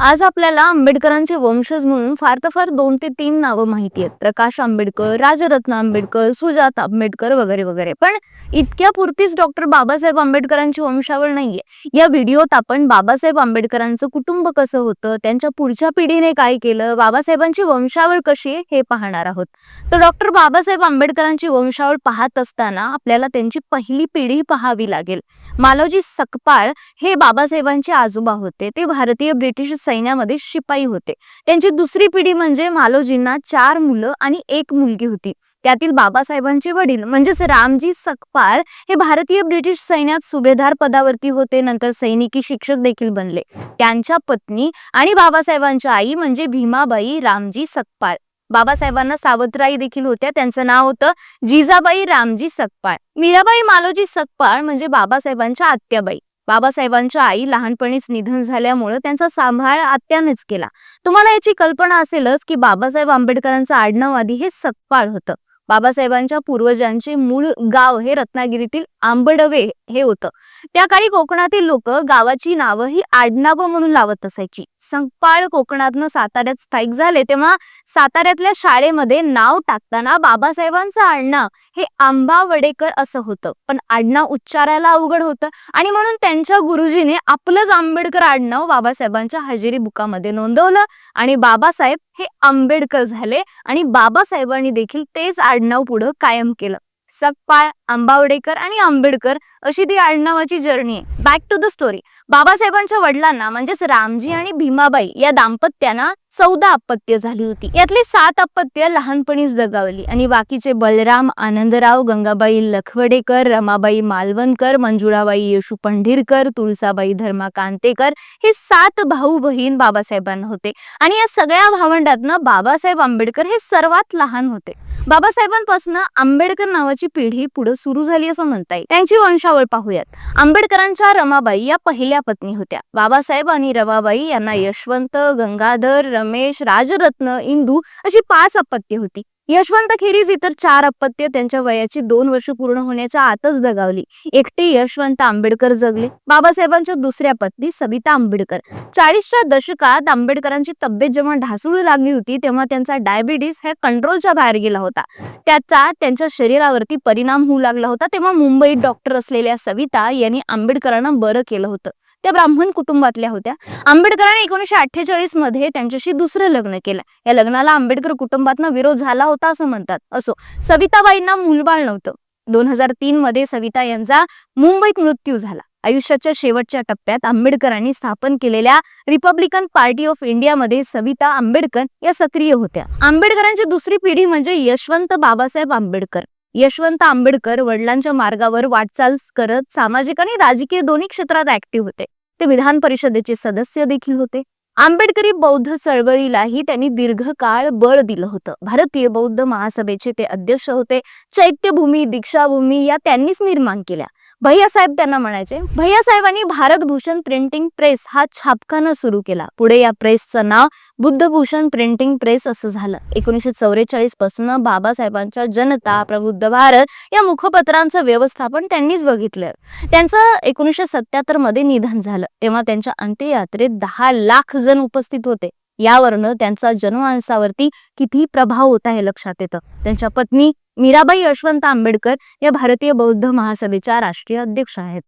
आज आपल्याला आंबेडकरांचे वंशज म्हणून फार तर फार दोन ते तीन नावं माहिती आहेत. प्रकाश आंबेडकर राजरत्न आंबेडकर सुजात आंबेडकर वगैरे वगैरे. पण इतक्या पुरतीच डॉक्टर बाबासाहेब आंबेडकरांची वंशावळ नाहीये. या व्हिडिओत आपण बाबासाहेब आंबेडकरांचं कुटुंब कसं होतं त्यांच्या पुढच्या पिढीने काय केलं बाबासाहेबांची वंशावळ कशी आहे हे पाहणार आहोत. तर डॉक्टर बाबासाहेब आंबेडकरांची वंशावळ पाहत असताना आपल्याला त्यांची पहिली पिढी पाहावी लागेल. मालोजी सकपाळ हे बाबासाहेबांचे आजोबा होते. ते भारतीय ब्रिटिश सैन्यामध्ये शिपाई होते. त्यांची दुसरी पिढी म्हणजे मालोजींना चार मुलं आणि एक मुलगी होती. त्यातील बाबासाहेबांचे वडील म्हणजेच रामजी सकपाळ हे भारतीय ब्रिटिश सैन्यात सुभेदार पदावरती होते. नंतर सैनिकी शिक्षक देखील बनले. त्यांच्या पत्नी आणि बाबासाहेबांच्या आई म्हणजे भीमाबाई रामजी सकपाळ. बाबासाहेबांना सावत्राई देखील होत्या. त्यांचं नाव होतं जिजाबाई रामजी सकपाळ. मीराबाई मालोजी सकपाळ म्हणजे बाबासाहेबांच्या आत्याबाई. बाबासाहेबांच्या आई लहानपणीच निधन झाल्यामुळं त्यांचा सांभाळ आत्यानेच केला. तुम्हाला याची कल्पना असेलच की बाबासाहेब आंबेडकरांचं आडनाव आधी हे सकपाळ होतं. बाबासाहेबांच्या पूर्वजांचे मूळ गाव हे रत्नागिरीतील आंबडवे हे होतं. त्या काळी कोकणातील लोक गावाची नावं ही आडनावं म्हणून लावत असायची. संपाळ कोकणातनं साताऱ्यात स्थायिक झाले तेव्हा साताऱ्यातल्या शाळेमध्ये नाव टाकताना बाबासाहेबांचं आडनाव हे आंबा वडेकर असं होतं. पण आडनाव उच्चारायला अवघड होतं आणि म्हणून त्यांच्या गुरुजीने आपलंच आंबेडकर आडनाव बाबासाहेबांच्या हजेरी बुकामध्ये नोंदवलं आणि बाबासाहेब हे आंबेडकर झाले आणि बाबासाहेबांनी देखील तेच आडनाव पुढं कायम केलं. सकपाळ आंबावडेकर आणि आंबेडकर अशी ती आडनावाची जर्नी आहे. बॅक टू द स्टोरी बाबासाहेबांच्या वडिलांना म्हणजेच रामजी आणि भीमाबाई या दाम्पत्यांना चौदा अपत्य झाली होती. यातली सात अपत्य लहानपणीच दगावली. आणि बाकीचे बलराम आनंदराव गंगाबाई लखवडेकर रमाबाई मालवणकर मंजुळाबाई येशू पंढीरकर तुळसाबाई धर्मा कांतेकर हे सात भाऊ बहीण बाबासाहेबांना होते. आणि या सगळ्या भावंडातनं बाबासाहेब आंबेडकर हे सर्वात लहान होते. बाबासाहेबांपासून आंबेडकर नावाची पिढी पुढे सुरू झाली असं म्हणता येईल. त्यांची वंशावळ पाहूयात. आंबेडकरांच्या रमाबाई या पहिल्या पत्नी होत्या. बाबासाहेब आणि रमाबाई यांना यशवंत गंगाधर रमेश राजरत्न इंदू अशी पाच अपत्य होती. यशवंत खेरीज इतर चार अपत्य. त्यांच्या वयाची दोन वर्ष पूर्ण होण्याच्या आतच दगावली. एकटे यशवंत आंबेडकर जगले. बाबासाहेबांच्या दुसऱ्या पत्नी सविता आंबेडकर. चाळीसच्या दशकात आंबेडकरांची तब्येत जेव्हा ढासळू लागली होती तेव्हा त्यांचा डायबिटीस हे कंट्रोलच्या बाहेर गेला होता. त्याचा त्यांच्या शरीरावरती परिणाम होऊ लागला होता तेव्हा मुंबईत डॉक्टर असलेल्या सविता यांनी आंबेडकरांना बरं केलं होतं. त्या ब्राह्मण कुटुंबातल्या होत्या. आंबेडकरांनी एकोणीशे अठ्ठेचाळीसमध्ये त्यांच्याशी दुसरं लग्न केलं. या लग्नाला आंबेडकर कुटुंबातनं विरोध झाला होता असं म्हणतात. असो सविताबाईंना मूलबाळ नव्हतं. दोन हजार तीन मध्ये सविता यांचा मुंबईत मृत्यू झाला. आयुष्याच्या शेवटच्या टप्प्यात आंबेडकरांनी स्थापन केलेल्या रिपब्लिकन पार्टी ऑफ इंडियामध्ये सविता आंबेडकर या सक्रिय होत्या. आंबेडकरांची दुसरी पिढी म्हणजे यशवंत बाबासाहेब आंबेडकर. यशवंत आंबेडकर वडिलांच्या मार्गावर वाटचाल करत सामाजिक आणि राजकीय दोन्ही क्षेत्रात ऍक्टिव्ह होते. ते विधान परिषदेचे सदस्य देखील होते. आंबेडकरी बौद्ध चळवळीलाही त्यांनी दीर्घकाळ बळ दिलं होतं. भारतीय बौद्ध महासभेचे ते अध्यक्ष होते. चैत्यभूमी दीक्षाभूमी या त्यांनीच निर्माण केल्या. भैयासाहेब त्यांना म्हणायचे भैयासाहेबांनी भारतभूषण प्रिंटिंग प्रेस हा छापखाना सुरू केला. पुढे या प्रेसचं नाव बुद्धभूषण प्रिंटिंग प्रेस असं झालं. एकोणीसशे चौवेचाळीसपासून बाबासाहेबांच्या जनता प्रबुद्ध भारत या मुखपत्रांचं व्यवस्थापन त्यांनीच बघितलं. त्यांचं एकोणीसशे सत्याहत्तरमध्ये निधन झालं. तेव्हा त्यांच्या अंत्ययात्रेत दहा लाख जण उपस्थित होते. यावरनं त्यांचा जनमानसावरती किती प्रभाव होता हे लक्षात येतं. त्यांच्या पत्नी मीराबाई यशवंत आंबेडकर या भारतीय बौद्ध महासभेच्या राष्ट्रीय अध्यक्ष आहेत.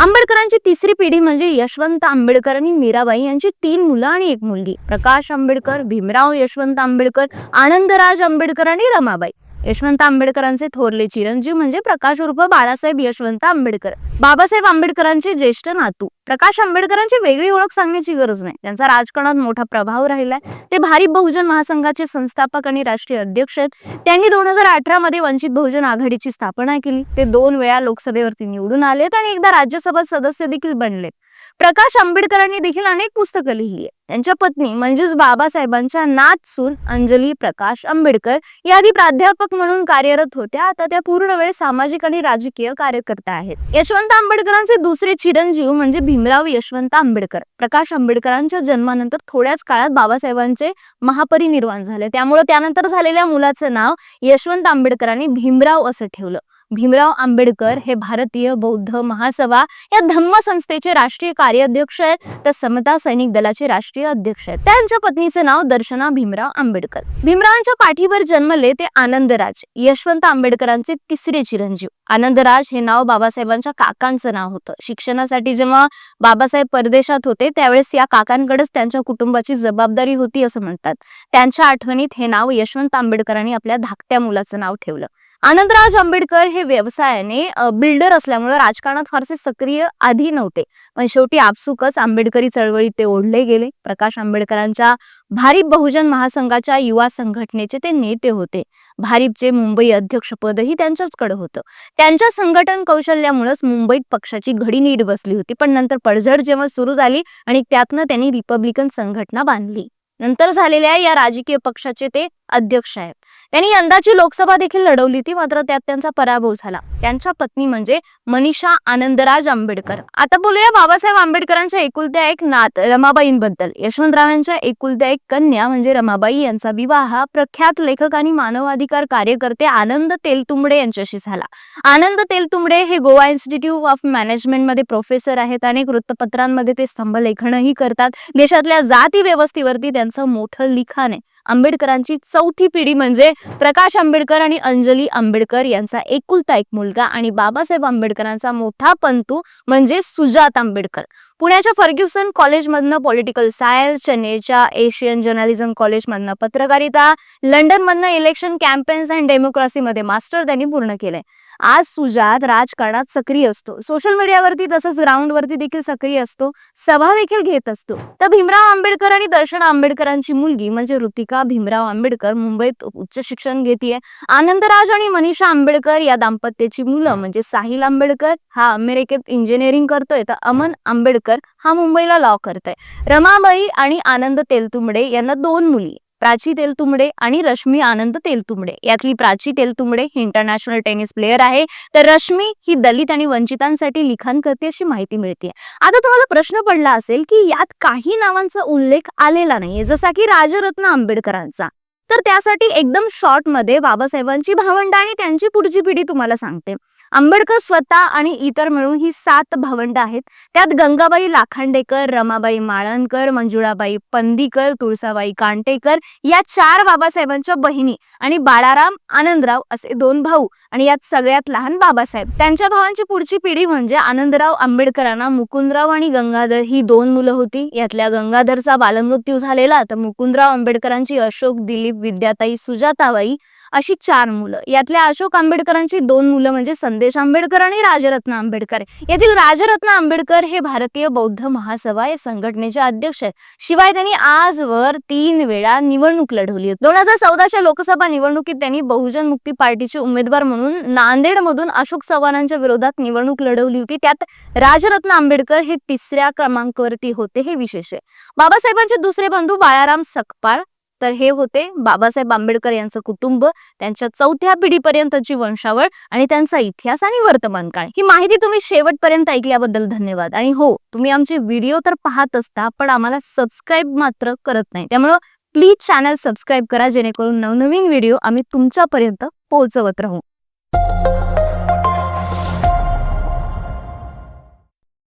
आंबेडकरांची तिसरी पिढी म्हणजे यशवंत आंबेडकर आणि मीराबाई यांची तीन मुलं आणि एक मुलगी. प्रकाश आंबेडकर भीमराव यशवंत आंबेडकर आनंदराज आंबेडकर आणि रमाबाई. यशवंत आंबेडकरांचे थोरले चिरंजीव म्हणजे प्रकाश उर्फ बाळासाहेब यशवंत आंबेडकर. बाबासाहेब आंबेडकरांचे ज्येष्ठ नातू. प्रकाश आंबेडकरांची वेगळी ओळख सांगण्याची गरज नाही. त्यांचा राजकारणात मोठा प्रभाव राहिलाय. ते भारी बहुजन महासंघाचे संस्थापक आणि राष्ट्रीय अध्यक्ष आहेत. त्यांनी दोन हजार अठरा मध्ये वंचित बहुजन आघाडीची स्थापना केली. ते दोन वेळा लोकसभेवरती निवडून आलेत आणि एकदा राज्यसभा सदस्य देखील बनलेत. प्रकाश आंबेडकरांनी देखील अनेक पुस्तकं लिहिली आहेत. त्यांच्या पत्नी म्हणजेच बाबासाहेबांच्या नात सून अंजली प्रकाश आंबेडकर या आधी प्राध्यापक म्हणून कार्यरत होत्या. आता त्या पूर्ण वेळ सामाजिक आणि राजकीय कार्यकर्त्या आहेत. यशवंत आंबेडकरांचे दुसरे चिरंजीव म्हणजे भीमराव यशवंत आंबेडकर. प्रकाश आंबेडकरांच्या जन्मानंतर थोड्याच काळात बाबासाहेबांचे महापरिनिर्वाण झाले. त्यामुळे त्यानंतर झालेल्या मुलाचं नाव यशवंत आंबेडकरांनी भीमराव असं ठेवलं. भीमराव आंबेडकर हे भारतीय बौद्ध महासभा या धम्म संस्थेचे राष्ट्रीय कार्याध्यक्ष आहेत. तर समता सैनिक दलाचे राष्ट्रीय अध्यक्ष आहेत. त्यांच्या पत्नीचे नाव दर्शना भीमराव आंबेडकर. भीमरावांच्या पाठीवर जन्मले ते आनंदराज यशवंत आंबेडकरांचे तिसरे चिरंजीव. आनंदराज हे नाव बाबासाहेबांच्या काकांचं नाव होतं. शिक्षणासाठी जेव्हा बाबासाहेब परदेशात होते त्यावेळेस या काकांकडेच त्यांच्या कुटुंबाची जबाबदारी होती असं म्हणतात. त्यांच्या आठवणीत हे नाव यशवंत आंबेडकरांनी आपल्या धाकट्या मुलाचं नाव ठेवलं. आनंदराज आंबेडकर हे व्यवसायाने बिल्डर असल्यामुळे राजकारणात फारसे सक्रिय आधी नव्हते. पण शेवटी आपसुकच आंबेडकरी चळवळीत ते ओढले गेले. प्रकाश आंबेडकरांच्या भारीप बहुजन महासंघाच्या युवा संघटनेचे ते नेते होते. भारीपचे मुंबई अध्यक्षपदही त्यांच्याचकडे होतं. त्यांच्या संघटन कौशल्यामुळेच मुंबईत पक्षाची घडी नीट बसली होती. पण नंतर पडझड जेव्हा सुरू झाली आणि त्यातनं त्यांनी रिपब्लिकन संघटना बांधली. नंतर झालेल्या या राजकीय पक्षाचे ते अध्यक्ष आहेत. त्यांनी यंदाची लोकसभा देखील लढवली होती मात्र त्यात त्यांचा पराभव झाला. त्यांच्या पत्नी म्हणजे मनीषा आनंदराज आंबेडकर. आता बोलूया बाबासाहेब आंबेडकरांच्या एकुलत्या एक नात रमाबाईंबद्दल. यशवंतराव यांच्या एकुलत्या एक कन्या म्हणजे रमाबाई यांचा विवाह प्रख्यात लेखक आणि मानवाधिकार कार्यकर्ते आनंद तेलतुंबडे यांच्याशी झाला. आनंद तेलतुंबडे हे गोवा इन्स्टिट्यूट ऑफ मॅनेजमेंटमध्ये प्रोफेसर आहेत. अनेक वृत्तपत्रांमध्ये ते स्तंभ लेखनही करतात. देशातल्या जाती व्यवस्थेवरती त्यांचं मोठं लिखाण आहे. आंबेडकरांची चौथी पिढी म्हणजे प्रकाश आंबेडकर आणि अंजली आंबेडकर यांचा एकुलता एक मुलगा आणि बाबासाहेब आंबेडकरांचा मोठा पंतू म्हणजे सुजात आंबेडकर. पुण्याच्या फर्ग्युसन कॉलेजमधनं पॉलिटिकल सायन्स चेन्नईच्या एशियन जर्नलिझम कॉलेजमधनं पत्रकारिता लंडनमधनं इलेक्शन कॅम्पेन्स अँड डेमोक्रेसीमध्ये मास्टर त्यांनी पूर्ण केलंय. आज सुजात राजकारणात सक्रिय असतो. सोशल मीडियावरती तसंच ग्राउंडवरती देखील सक्रिय असतो. सभा देखील घेत असतो. तर भीमराव आंबेडकर आणि दर्शन आंबेडकरांची मुलगी म्हणजे ऋतिका भीमराव आंबेडकर मुंबईत उच्च शिक्षण घेतीये. आनंदराज आणि मनीषा आंबेडकर या दाम्पत्याची मुलं म्हणजे साहिल आंबेडकर. हा अमेरिकेत इंजिनिअरिंग करतोय. तर अमन आंबेडकर हा मुंबईला लॉ करतोय. रमाबाई आणि आनंद तेलतुंबडे यांना दोन मुली प्राची तेलतुंबडे आणि रश्मी आनंद तेलतुंबडे. यातली प्राची तेलतुंबडे ही इंटरनॅशनल टेनिस प्लेअर आहे. तर रश्मी ही दलित आणि वंचितांसाठी लिखाण करते अशी माहिती मिळते आता तुम्हाला प्रश्न पडला असेल की यात काही नावांचा उल्लेख आलेला नाहीये. जसा की राजरत्न आंबेडकरांचा. तर त्यासाठी एकदम शॉर्टमध्ये बाबासाहेबांची भावंड आणि त्यांची पुढची पिढी तुम्हाला सांगते. आंबेडकर स्वतः आणि इतर मिळून ही सात भावंड आहेत. त्यात गंगाबाई लाखांडेकर रमाबाई माळणकर मंजुळाबाई पंदीकर तुळसाबाई कांटेकर या चार बाबासाहेबांच्या बहिणी आणि बाळाराम आनंदराव असे दोन भाऊ आणि यात सगळ्यात लहान बाबासाहेब. त्यांच्या भावांची पुढची पिढी म्हणजे आनंदराव आंबेडकरांना मुकुंदराव आणि गंगाधर ही दोन मुलं होती. यातल्या गंगाधरचा बालमृत्यू झालेला तर मुकुंदराव आंबेडकरांची अशोक दिलीप विद्याताई सुजाताबाई अशी चार मुलं. यातल्या अशोक आंबेडकरांची दोन मुलं म्हणजे संदेश आंबेडकर आणि राजरत्न आंबेडकर. यातील राजरत्न आंबेडकर हे भारतीय बौद्ध महासभा या संघटनेचे अध्यक्ष आहेत. शिवाय त्यांनी आजवर तीन वेळा निवडणूक लढवली दोन हजार चौदाच्या लोकसभा निवडणुकीत त्यांनी बहुजन मुक्ती पार्टीचे उमेदवार म्हणून नांदेडमधून अशोक चव्हाणांच्या विरोधात निवडणूक लढवली होती. त्यात राजरत्न आंबेडकर हे तिसऱ्या क्रमांकावरती होते हे विशेष आहे. बाबासाहेबांचे दुसरे बंधू बाळाराम सकपाळ तर हे होते बाबासाहेब आंबेडकर यांचं कुटुंब त्यांच्या चौथ्या पिढीपर्यंतची वंशावळ आणि त्यांचा इतिहास आणि वर्तमान काळ ही माहिती तुम्ही शेवटपर्यंत ऐकल्याबद्दल धन्यवाद. आणि हो तुम्ही आमचे व्हिडिओ तर पाहत असता पण आम्हाला सबस्क्राईब मात्र करत नाही. त्यामुळं प्लीज चॅनल सबस्क्राईब करा जेणेकरून नवनवीन व्हिडिओ आम्ही तुमच्यापर्यंत पोहोचवत राहू.